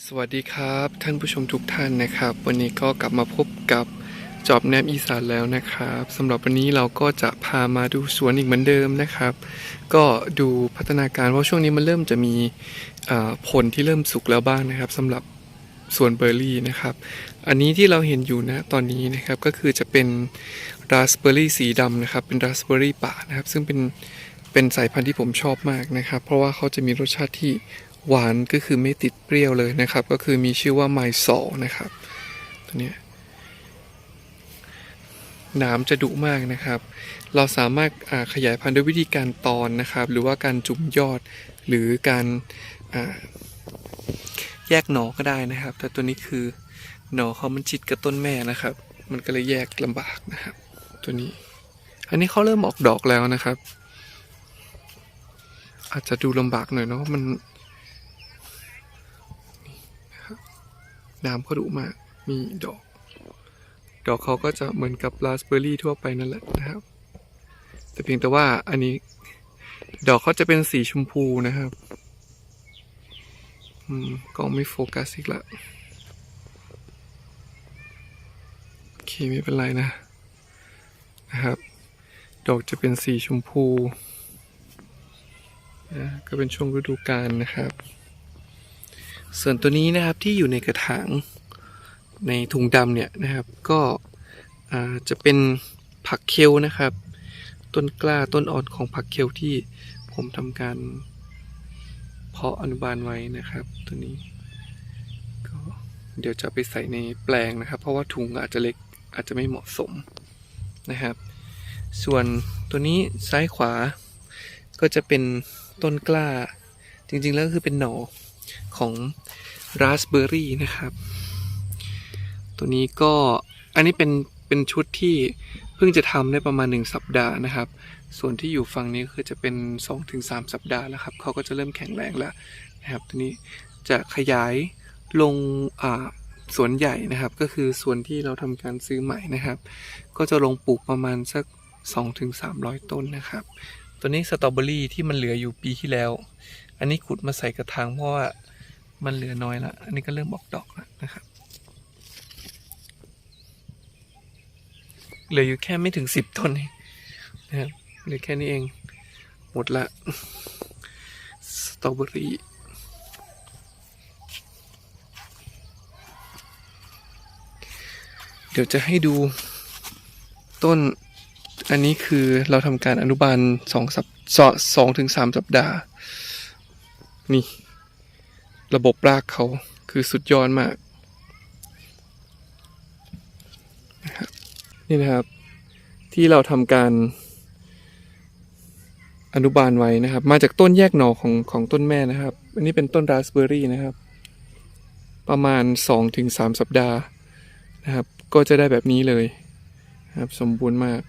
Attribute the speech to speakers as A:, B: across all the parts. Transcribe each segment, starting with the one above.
A: สวัสดีครับท่านผู้ชมทุกท่านนะครับ วันนี้ก็กลับมาพบกับจอบแนบอีสานแล้วนะครับสำหรับวันนี้เราก็จะพามาดูสวนอีกเหมือนเดิมนะครับ ก็ดูพัฒนาการเพราะช่วงนี้มันเริ่มจะมีผลที่เริ่มสุกแล้วบ้างนะครับสำหรับสวนเบอร์รี่นะครับ อันนี้ที่เราเห็นอยู่นะตอนนี้นะครับก็คือจะเป็นราสเบอร์รี่สีดำนะครับ เป็นราสเบอร์รี่ป่านะครับ ซึ่งเป็นเป็นสายพันธุ์ที่ผมชอบมากนะครับ เพราะว่าเขาจะมีรสชาติที่ หวานก็คือไม่ติดเปรี้ยวเลยนะครับ ก็คือมีชื่อว่าไมซอนะครับ ตัวนี้หนามจะดุมากนะครับ เราสามารถขยายพันธุ์ด้วยวิธีการตอนนะครับ หรือว่าการจุ่มยอด หรือการแยกหนอก็ได้นะครับ แต่ตัวนี้คือหนอเขามันชิดกับต้นแม่นะครับ มันก็เลยแยกลำบากนะครับ ตัวนี้ อันนี้เขาเริ่มออกดอกแล้วนะครับ อาจจะดูลำบากหน่อยเนาะ มัน น้ำเขาดุมาก มีดอก ดอกเขาก็จะเหมือนกับราสเบอร์รี่ทั่วไปนั่นแหละนะครับ แต่เพียงแต่ว่าอันนี้ ดอกเขาจะเป็นสีชมพูนะครับ อืมกล้องไม่โฟกัสอีกละโอเคไม่เป็นไรนะ นะครับ ดอกจะเป็นสีชมพูนะก็เป็นช่วงฤดูกาลนะครับ ส่วนตัวนี้นะครับที่อยู่ในกระถางในถุงดำเนี่ยนะครับ ก็จะเป็นผักเคลนะครับ ต้นกล้าต้นอ่อนของผักเคลที่ผมทำการเพาะอนุบาลไว้นะครับ ตัวนี้ก็เดี๋ยวจะไปใส่ในแปลงนะครับ เพราะว่าถุงอาจจะเล็กอาจจะไม่เหมาะสมนะครับ ส่วนตัวนี้ซ้ายขวาก็จะเป็นต้นกล้าจริงๆแล้วคือเป็นหน่อ ของราสเบอร์รี่นะครับ ตัวนี้ก็อันนี้เป็นเป็นชุดที่เพิ่งจะทำได้ประมาณ 1 สัปดาห์นะครับ ส่วนที่อยู่ฝั่งนี้คือจะเป็น 2-3 สัปดาห์แล้วครับเขาก็จะเริ่มแข็งแรงแล้วนะครับตัวนี้จะขยายลงอ่าสวนใหญ่นะครับ ก็คือส่วนที่เราทำการซื้อใหม่นะครับ ก็จะลงปลูกประมาณสัก 2-300 ต้นนะครับ ตัวนี้สตรอเบอรี่ที่มันเหลืออยู่ปีที่แล้ว อันนี้ขุดมาใส่กระถางเพราะว่ามันเหลือน้อยละ อันนี้ก็เริ่มออกดอกแล้วนะครับ เหลืออยู่แค่ไม่ถึงสิบต้นนะครับ เหลือแค่นี้เอง หมดละ สตรอเบอรี่เดี๋ยวจะให้ดูต้นอันนี้คือเราทำการอนุบาลสองสัปสองสองถึงสามสัปดาห์ นี่ ระบบรากเขาคือสุดยอดมากนะครับนี่นะครับ ที่เราทำการอนุบาลไว้นะครับ มาจากต้นแยกหน่อของของต้นแม่นะครับ อันนี้เป็นต้นราสเบอร์รี่นะครับ ประมาณ 2-3 สัปดาห์นะครับ ก็จะได้แบบนี้เลยนะครับ สมบูรณ์มาก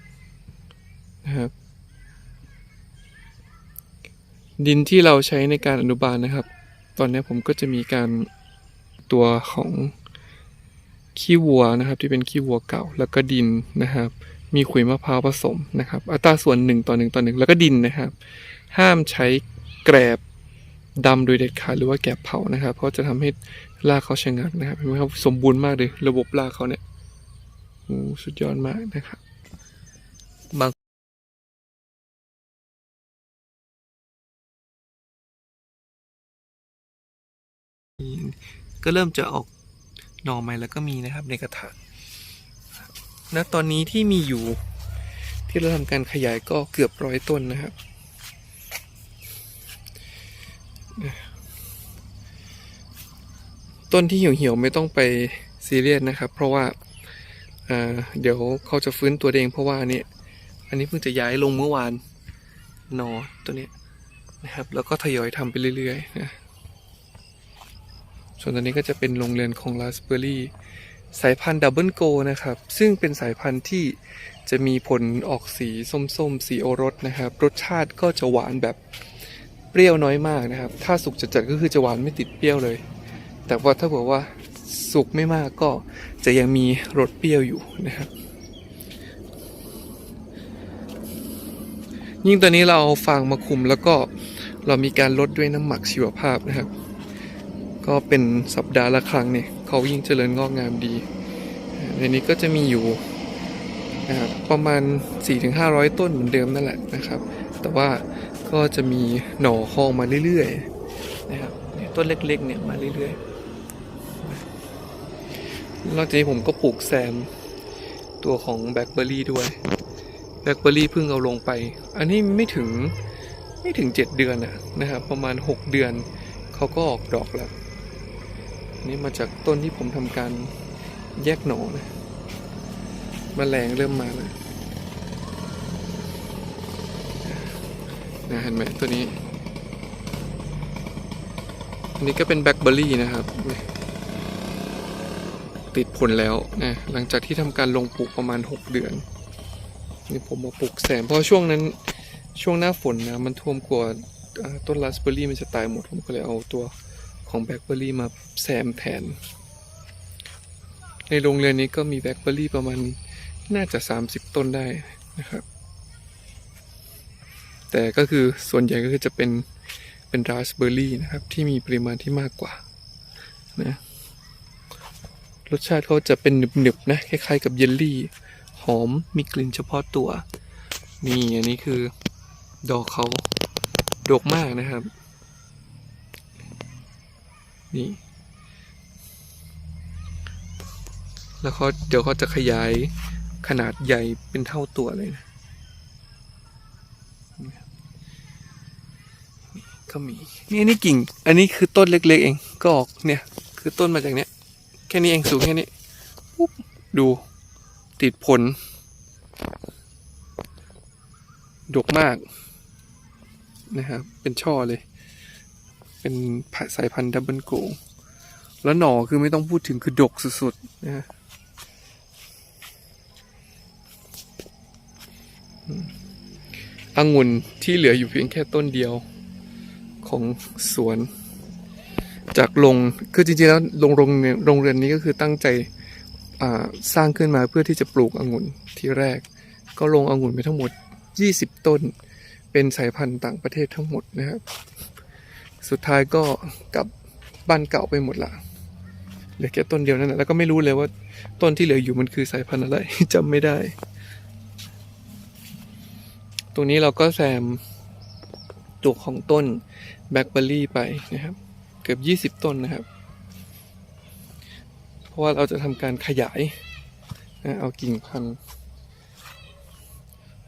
A: นะครับ ดินที่เราใช้ในการอนุบาลนะครับ ตอนนี้ผมก็จะมีการตัวของขี้วัวนะครับ ที่เป็นขี้วัวเก่า แล้วก็ดินนะครับ มีขุยมะพร้าวผสมนะครับ อัตราส่วนหนึ่งต่อหนึ่งต่อหนึ่งแล้วก็ดินนะครับ ห้ามใช้แกรบดำโดยเด็ดขาดหรือว่าแกบเผานะครับ เพราะจะทำให้รากเขาชะงักนะครับเห็นไหมครับสมบูรณ์มากเลย ระบบรากเขาเนี่ยโอ้สุดยอดมากนะครับ ก็เริ่มจะออกหน่อใหม่แล้วก็มีนะครับในกระถางณตอนนี้ที่มีอยู่ที่เราทำการขยายก็เกือบร้อยต้นนะครับ ต้นที่เหี่ยวๆไม่ต้องไปซีเรียสนะครับ เพราะว่าอ่าเดี๋ยวเขาจะฟื้นตัวเองเพราะว่าอันนี้อันนี้เพิ่งจะย้ายลงเมื่อวานนอตัวนี้นะครับ แล้วก็ทยอยทำไปเรื่อยๆนะ ส่วนตัวนี้ก็จะเป็นโรงเรือนของราสเบอร์รี่สายพันธุ์ดับเบิลโกนะครับ ซึ่งเป็นสายพันธุ์ที่จะมีผลออกสีส้มๆสีโอรสนะครับ รสชาติก็จะหวานแบบเปรี้ยวน้อยมากนะครับ ถ้าสุกจัดๆก็คือจะหวานไม่ติดเปรี้ยวเลย แต่ว่าถ้าบอกว่าสุกไม่มากก็จะยังมีรสเปรี้ยวอยู่นะครับ ยิ่งตอนนี้เราเอาฟางมาคุมแล้วก็เรามีการลดด้วยน้ำหมักชีวภาพนะครับ ก็เป็นสัปดาห์ละครั้งเนี่ยเขายิ่งเจริญงอกงามดีในนี้ก็จะมีอยู่นะครับประมาณ 4-500 ต้นเหมือนเดิมนั่นแหละนะครับ แต่ว่าก็จะมีหน่อคองมาเรื่อยๆนะครับต้นเล็กๆเนี่ยมาเรื่อยๆนอกจากนี้ผมก็ปลูกแซมตัวของแบล็คเบอร์รี่ด้วยแบล็คเบอร์รี่เพิ่งเอาลงไป อันนี้ไม่ถึงไม่ถึง 7 เดือนอะนะครับประมาณ 6 เดือนเขาก็ออกดอกแล้ว นี่มาจากต้นที่ผมทำการแยกหน่อนะมแมลงเริ่มมาแล้วนะเห็นไหมตัวนี้อันนี้ก็เป็นแบล็คเบอร์รี่นะครับ ติดผลแล้วนะหลังจากที่ทำการลงปลูกประมาณ 6 เดือน นี่ผมมาปลูกแซมเพราะช่วงนั้นช่วงหน้าฝนนะมันท่วมกลัวอ่าต้นราสเบอร์รี่มันจะตายหมดผมก็เลยเอาตัว ของแบล็คเบอร์รี่มาแซมแทน ในโรงเรือนนี้ก็มีแบล็คเบอร์รี่ประมาณน่าจะ 30 ต้นได้นะครับ แต่ก็คือส่วนใหญ่ก็คือจะเป็นเป็นราสเบอร์รี่นะครับ ที่มีปริมาณที่มากกว่านะรสชาติเขาจะเป็นหนึบๆนะคล้ายๆ กับเยลลี่ หอมมีกลิ่นเฉพาะตัว นี่อันนี้คือดอกเขาดกมากนะครับ นี่ แล้วเขาเดี๋ยวเขาจะขยายขนาดใหญ่เป็นเท่าตัวเลยนะก็มีนี่นนี่กิ่ง อันนี้คือต้นเล็ก ๆ เองก็ออกเนี่ย คือต้นมาจากเนี้ย แค่นี้เองสูงแค่นี้ปุ๊บดูติดผล ดกมากนะครับ เป็นช่อเลย เป็นสายพันธุ์ดับเบิลโกแล้วหน่อคือไม่ต้องพูดถึงคือดกสุดๆนะฮะอืมองุ่นที่เหลืออยู่เพียงแค่ต้นเดียวของสวน จากลงคือจริงๆแล้วโรงโรงโรงเรือนนี้ก็คือตั้งใจสร้างขึ้นมาเพื่อที่จะปลูกองุ่นที่แรก ก็ลงองุ่นไปทั้งหมด 20 ต้น เป็นสายพันธุ์ต่างประเทศทั้งหมดนะครับ สุดท้ายก็กลับบ้านเก่าไปหมดละเหลือแค่ต้นเดียวนั่นแหละแล้วก็ไม่รู้เลยว่าต้นที่เหลืออยู่มันคือสายพันธุ์อะไรจำไม่ได้ ตรงนี้เราก็แซมตัวของต้นแบล็คเบอร์รี่ไปนะครับ เกือบ 20 ต้นนะครับ เพราะว่าเราจะทำการขยายนะเอากิ่งพันธุ์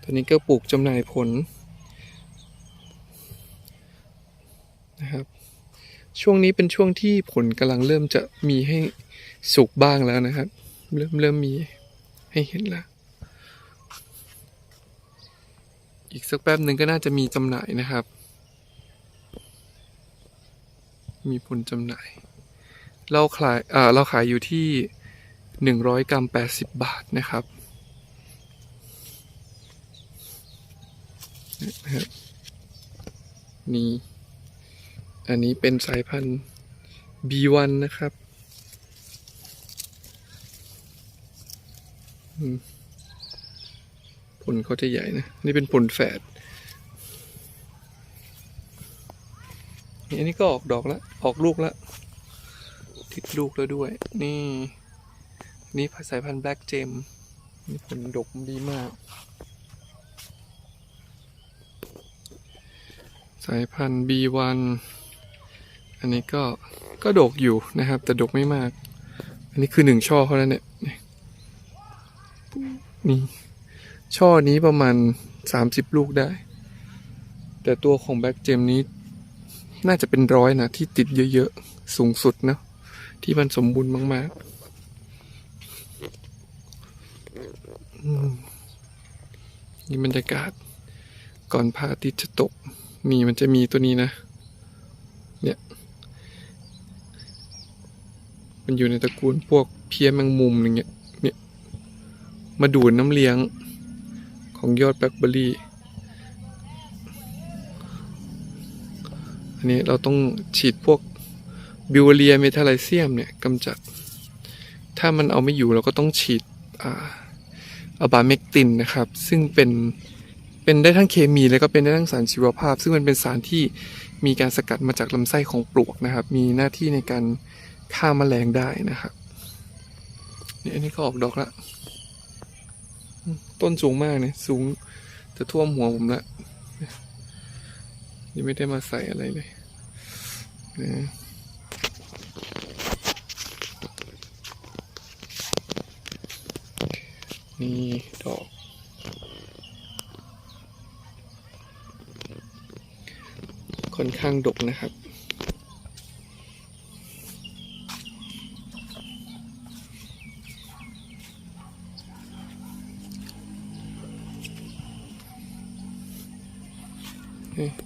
A: ตัวนี้ก็ปลูกจำหน่ายผลนะครับ ช่วงนี้เป็นช่วงที่ผลกำลังเริ่มจะมีให้สุกบ้างแล้วนะครับ เริ่มเริ่มมีให้เห็นแล้ว อีกสักแป๊บหนึ่งก็น่าจะมีจำหน่ายนะครับ มีผลจำหน่าย เราขายอ่าเราขายอยู่ที่หนึ่งร้อยกรัมแปดสิบบาทนะครับนี่ อันนี้เป็นสายพันธุ์ B1 นะครับ ผลเขาจะใหญ่นะ นี่เป็นผลแฝดนี่อันนี้ก็ออกดอกแล้ว ออกลูกแล้ว ติดลูกแล้วด้วย นี่ นี่สายพันธุ์แบล็กเจมนี่ผลดกดีมาก สายพันธุ์ B1 อันนี้ก็ก็ดกอยู่นะครับ แต่ดกไม่มาก อันนี้คือหนึ่งช่อเขาแล้วเนี่ยนี่ช่อนี้ประมาณสามสิบลูกได้ แต่ตัวของแบ็กเจมนี้ น่าจะเป็นร้อยนะ ที่ติดเยอะๆ สูงสุดเนะที่มันสมบูรณ์มากๆนี่บรรยากาศก่อนพระอาทิตย์จะตก นี่มันจะมีตัวนี้นะ เนี่ย มันอยู่ในตระกูลพวกเพี้ยแมงมุมอย่างเงี้ยเนี่ยมาดูดน้ำเลี้ยงของยอดแบล็คเบอร์รี่อันนี้เราต้องฉีดพวกบิวเรียเมทาไลเซียมเนี่ยกำจัด ถ้ามันเอาไม่อยู่เราก็ต้องฉีดอ่าอะบาเมกตินนะครับ ซึ่งเป็นเป็นได้ทั้งเคมีแล้วก็เป็นได้ทั้งสารชีวภาพ ซึ่งมันเป็นสารที่มีการสกัดมาจากลำไส้ของปลวกนะครับ มีหน้าที่ในการ ฆ่ามแมลงได้นะครับนี่อันนี้ก็ออกดอกละต้นสูงมากเนี่ยสูงจะท่วมหัวผมละยังไม่ได้มาใส่อะไรเลยนะนี่ดอก ค่อนข้างดกนะครับ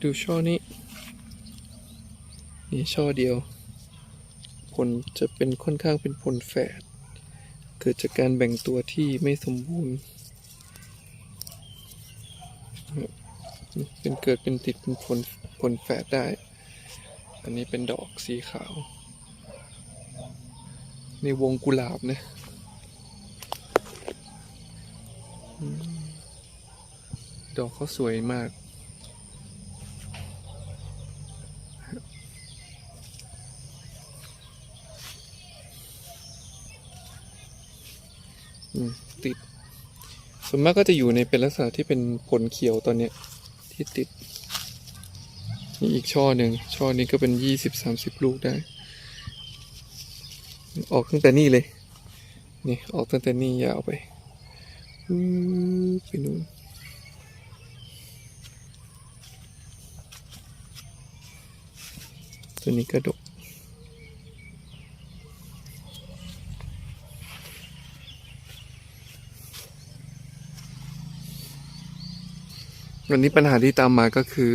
A: ดูช่อนี้ นี่ช่อเดียว ผลจะเป็นค่อนข้างเป็นผลแฝด เกิดจากการแบ่งตัวที่ไม่สมบูรณ์ เป็นเกิดเป็นติดเป็นผลผลแฝดได้ อันนี้เป็นดอกสีขาว ในวงกุหลาบนะดอกเขาสวยมาก อืมติด ส่วนมากก็จะอยู่ในเป็นลักษณะที่เป็นผลเขียวตอนเนี้ยที่ติดนี่อีกช่อหนึ่งช่อนี้ก็เป็นยี่สิบสามสิบลูกได้ ออกตั้งแต่นี่เลยนี่ออกตั้งแต่นี่ยาวไปไปนู่นตัวนี้กระดก วันนี้ปัญหาที่ตามมาก็คือ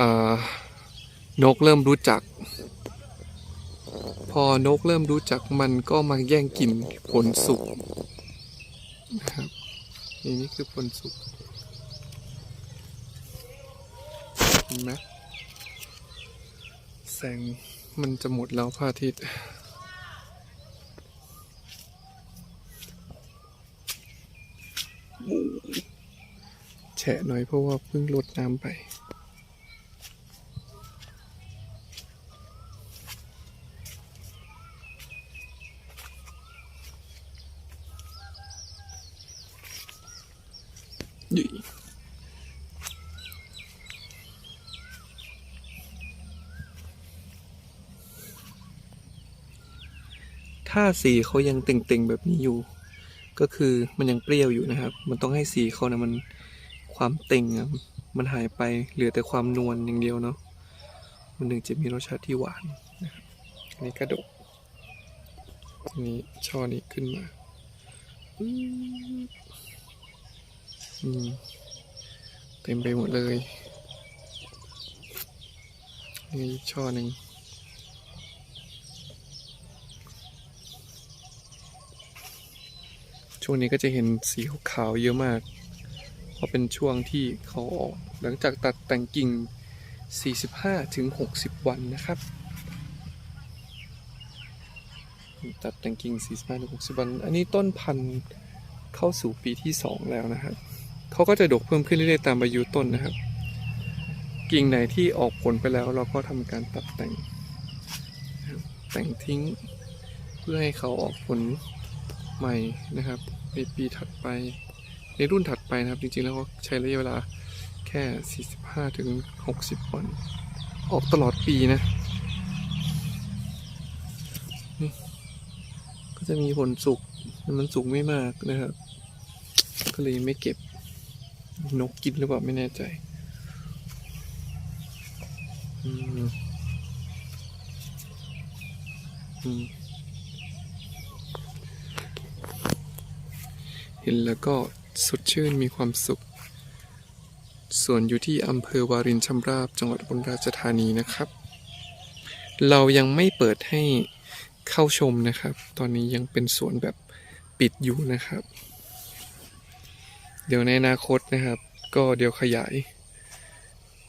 A: อนกเริ่มรู้จัก พอนกเริ่มรู้จักมันก็มาแย่งกินผลสุกนะครับนี่นี่คือผลสุกเห็นไหมแสงมันจะหมดแล้วพระอาทิตย์ ฉะหน่อยเพราะว่าเพิ่งลดน้ำไป ถ้าสีเขายังเต่งๆแบบนี้อยู่ ก็คือมันยังเปรี้ยวอยู่นะครับ มันต้องให้สีเขานะมัน ความเต่งอะมันหายไปเหลือแต่ความนวลอย่างเดียวเนาะมันถึงจะมีรสชาติที่หวานนะครับอันนี้กระดกอันนี้ช่อนี้ขึ้นมาอืมอืมเต็มไปหมดเลยนี่ช่อหนึ่งช่วงนี้ก็จะเห็นสีขาวเยอะมาก เพราะเป็นช่วงที่เขาออกหลังจากตัดแต่งกิ่ง 45ถึง60 วันนะครับตัดแต่งกิ่ง 45ถึง60 วัน อันนี้ต้นพันธุ์เข้าสู่ปีที่ 2 แล้วนะครับเขาก็จะดกเพิ่มขึ้นเรื่อยๆตามอายุต้นนะครับ กิ่งไหนที่ออกผลไปแล้วเราก็ทำการตัดแต่ง แต่งทิ้งเพื่อให้เขาออกผลใหม่นะครับ ในปีถัดไป ในรุ่นถัดไปนะครับ จริงๆ แล้วใช้ระยะเวลาแค่ 45 ถึง 60 วัน ออกตลอดปีนะ นี่ ก็จะมีผลสุก มันสุกไม่มากนะครับ ก็เลยไม่เก็บ นกกินหรือเปล่าไม่แน่ใจ อืม อืมเห็นแล้วก็ สดชื่นมีความสุข ส่วนอยู่ที่อำเภอวารินชำราบจังหวัดอุบลราชธานีนะครับ เรายังไม่เปิดให้เข้าชมนะครับ ตอนนี้ยังเป็นสวนแบบปิดอยู่นะครับ เดี๋ยวในอนาคตนะครับ ก็เดี๋ยวขยาย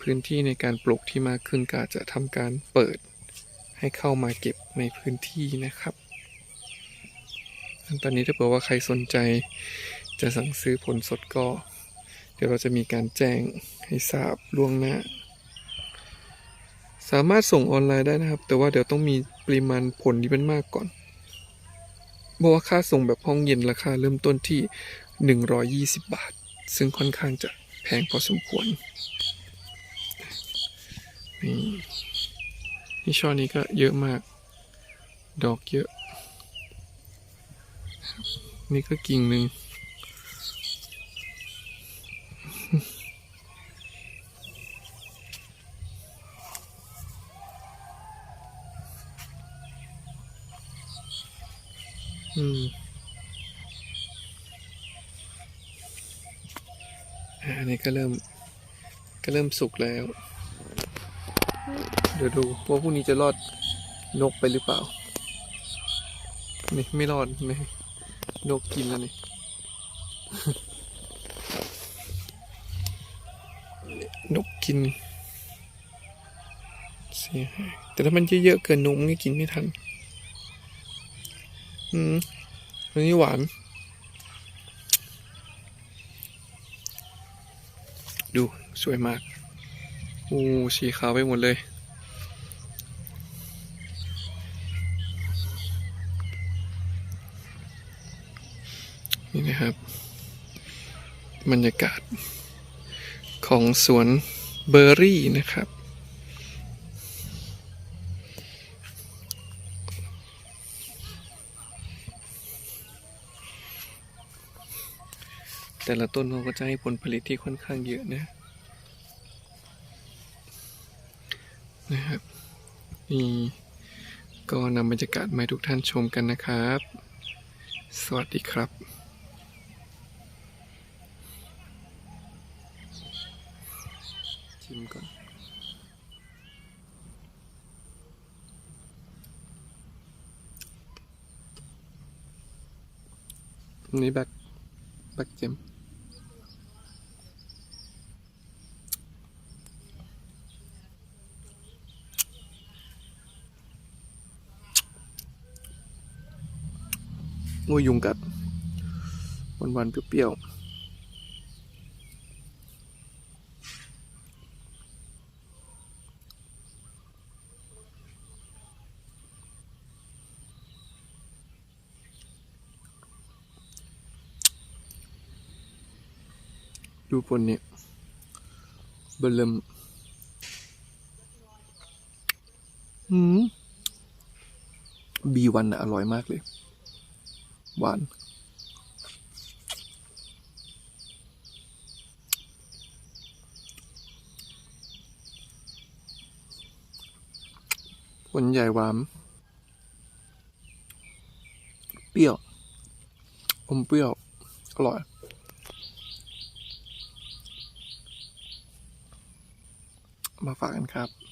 A: พื้นที่ในการปลูกที่มากขึ้นก็อาจจะทำการเปิดให้เข้ามาเก็บในพื้นที่นะครับ ตอนนี้ถ้าเผื่อว่าใครสนใจ จะสั่งซื้อผลสดก็ เดี๋ยวเราจะมีการแจ้งให้ทราบล่วงหน้า สามารถส่งออนไลน์ได้นะครับ แต่ว่าเดี๋ยวต้องมีปริมาณผลที่มันมากก่อนเพราะว่าค่าส่งแบบห้องเย็นราคาเริ่มต้นที่ 120 บาท ซึ่งค่อนข้างจะแพงพอสมควรนี่นี่ช่อนี้ก็เยอะมาก ดอกเยอะ นี่ก็กิ่งหนึ่ง อืมอ่าอันนี้ ก็เริ่ม ก็เริ่มสุกแล้ว เดี๋ยวดูว่าพรุ่งนี้จะรอดนกไปหรือเปล่า นี่ไม่รอดนี่นกกินแล้วนี่นกกินเสียหายแต่ถ้ามันเยอะๆเกินนกมันก็กินไม่ทัน อืมอันนี้หวาน ดูสวยมากโอ้สีขาวไปหมดเลย นี่นะครับ บรรยากาศของสวนเบอร์รี่นะครับ แต่ละต้นเขาก็จะให้ผลผลิตที่ค่อนข้างเยอะนะนะครับนี่ก็นำบรรยากาศมาให้ทุกท่านชมกันนะครับ สวัสดีครับชิมก่อนนี่แบ็คแบ็คเจม งูยุงกัดวานๆเปรี้ยวๆดูผลเนี่ยเบลมอืมบีวันอะอร่อยมากเลย หวาน ผลใหญ่หวาน เปรี้ยว อมเปรี้ยว อร่อยมาฝากกันครับ